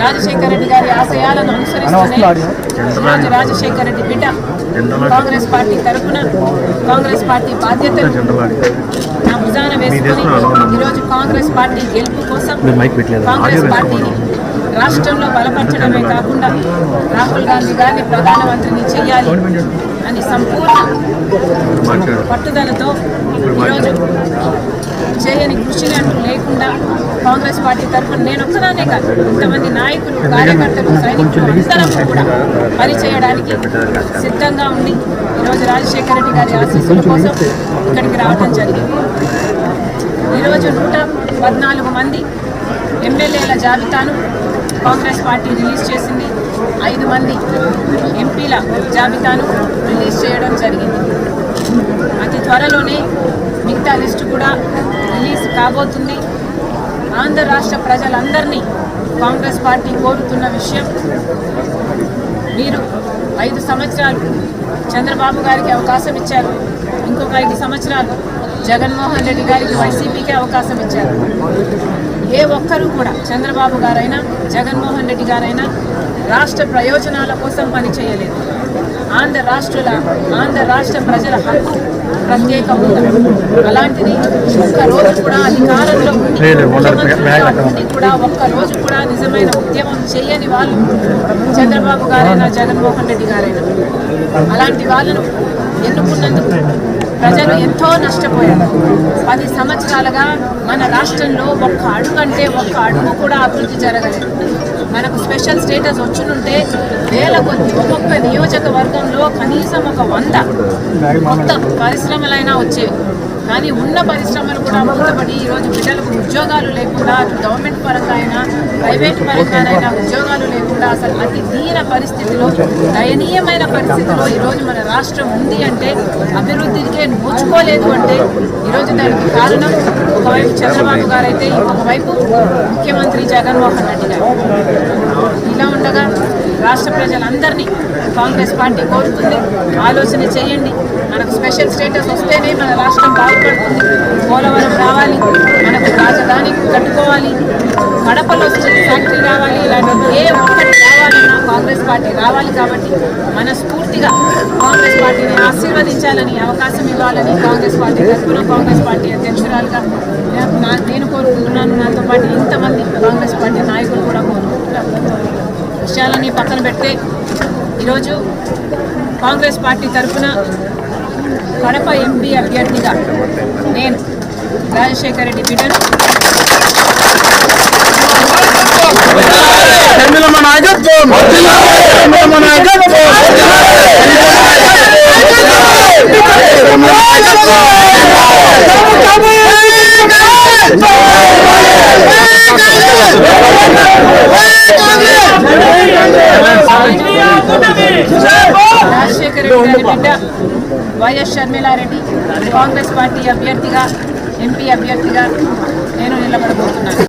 రాజశేఖర రెడ్డి గారి ఆశయాలను అనుసరిస్తూనే రాజశేఖర రెడ్డి బిడ్డ కాంగ్రెస్ పార్టీ తరఫున కాంగ్రెస్ పార్టీ బాధ్యతలు నా భుజాన వేసుకొని ఈరోజు కాంగ్రెస్ పార్టీ గెలుపు కోసం కాంగ్రెస్ పార్టీని రాష్ట్రంలో బలపరచడమే కాకుండా రాహుల్ గాంధీ గారిని ప్రధానమంత్రిని చేయాలి అని సంపూర్ణ పట్టుదలతో ఈరోజు చేయని కృషి అంటూ లేకుండా కాంగ్రెస్ పార్టీ తరఫున నేను ఒక్కదానే కాదు ఇంతమంది నాయకులు కార్యకర్తలు సైనికులు అందరం కూడా పనిచేయడానికి సిద్ధంగా ఉండి ఈరోజు రాజశేఖర రెడ్డి గారి ఆశీస్సుల కోసం ఇక్కడికి రావడం జరిగింది. ఈరోజు నూట పద్నాలుగు మంది ఎమ్మెల్యేల జాబితాను కాంగ్రెస్ పార్టీ రిలీజ్ చేసింది. ఐదు మంది ఎంపీల జాబితాను రిలీజ్ చేయడం జరిగింది. త్వరలోనే మిగతా లిస్టు కూడా రిలీజ్ కాబోతుంది. ఆంధ్ర రాష్ట్ర ప్రజలందరినీ కాంగ్రెస్ పార్టీ కోరుతున్న విషయం మీరు ఐదు సంవత్సరాలు చంద్రబాబు గారికి అవకాశం ఇచ్చారు. ఇంకొక ఐదు సంవత్సరాలు జగన్మోహన్ రెడ్డి గారికి వైసీపీకి అవకాశం ఇచ్చారు. ఏ ఒక్కరూ కూడా చంద్రబాబు గారైనా జగన్మోహన్ రెడ్డి గారైనా రాష్ట్ర ప్రయోజనాల కోసం పనిచేయలేదు. ఆంధ్ర రాష్ట్రుల ఆంధ్ర రాష్ట్ర ప్రజల హక్కు ప్రత్యేక అలాంటిది ఒక్క రోజు కూడా అధికారంలో కూడా ఒక్క రోజు కూడా నిజమైన ఉద్యమం చేయని వాళ్ళు చంద్రబాబు గారైనా జగన్మోహన్ రెడ్డి గారైనా అలాంటి వాళ్ళను ఎన్నుకున్నందుకు ప్రజలు ఎంతో నష్టపోయారు. పది సంవత్సరాలుగా మన రాష్ట్రంలో ఒక్క అడుగు అంటే ఒక్క అడుగు కూడా అభివృద్ధి జరగలేదు. మనకు స్పెషల్ స్టేటస్ వచ్చినుంటే వేల కొద్ది ఒక్కొక్క నియోజకవర్గంలో కనీసం ఒక వంద కొత్త పరిశ్రమలైనా వచ్చేవి. కానీ ఉన్న పరిశ్రమలు కూడా మూతపడి ఈరోజు బిడ్డలకు ఉద్యోగాలు లేకుండా అటు గవర్నమెంట్ పరంగా అయినా ప్రైవేట్ పరంగానైనా ఉద్యోగాలు లేకుండా అసలు అతి దీన పరిస్థితిలో దయనీయమైన పరిస్థితిలో ఈరోజు మన రాష్ట్రం ఉంది అంటే అభివృద్ధికే నోచుకోలేదు అంటే ఈరోజు దానికి కారణం ఒకవైపు చంద్రబాబు గారు అయితే ఇంకొకవైపు ముఖ్యమంత్రి జగన్మోహన్ రెడ్డి గారు. ఇలా ఉండగా రాష్ట్ర ప్రజలందరినీ కాంగ్రెస్ పార్టీ కోరుతుంది. ఆలోచన చేయండి. మనకు స్పెషల్ స్టేటస్ వస్తేనే మన రాష్ట్రం బాగుపడుతుంది. పోలవరం రావాలి. మనకు రాజధాని కట్టుకోవాలి. కడపలో ఫ్యాక్టరీ రావాలి. ఇలాంటి ఏ ఒక్కటి రావాలన్నా కాంగ్రెస్ పార్టీ రావాలి కాబట్టి మనస్ఫూర్తిగా కాంగ్రెస్ పార్టీని ఆశీర్వదించాలని అవకాశం ఇవ్వాలని కాంగ్రెస్ పార్టీ తరఫున కాంగ్రెస్ పార్టీ అధ్యక్షురాలుగా నేను కోరుకుంటున్నాను. నాతో పాటు ఇంతమంది కాంగ్రెస్ పార్టీ నాయకులు కూడా కోరుకుంటున్నారు. విషయాలని పక్కన పెడితే ఈరోజు కాంగ్రెస్ పార్టీ తరఫున కడప ఎంపీ అభ్యర్థిగా నేను రాజశేఖర రెడ్డి బిడ్డను. నాయకత్వం షర్మిలమ్మ నాయకత్వం రాజశేఖర రెడ్డి గారి బిడ్డ వైఎస్ షర్మిలారెడ్డి కాంగ్రెస్ పార్టీ అభ్యర్థిగా ఎంపీ అభ్యర్థిగా నేను నిలబడబోతున్నాను.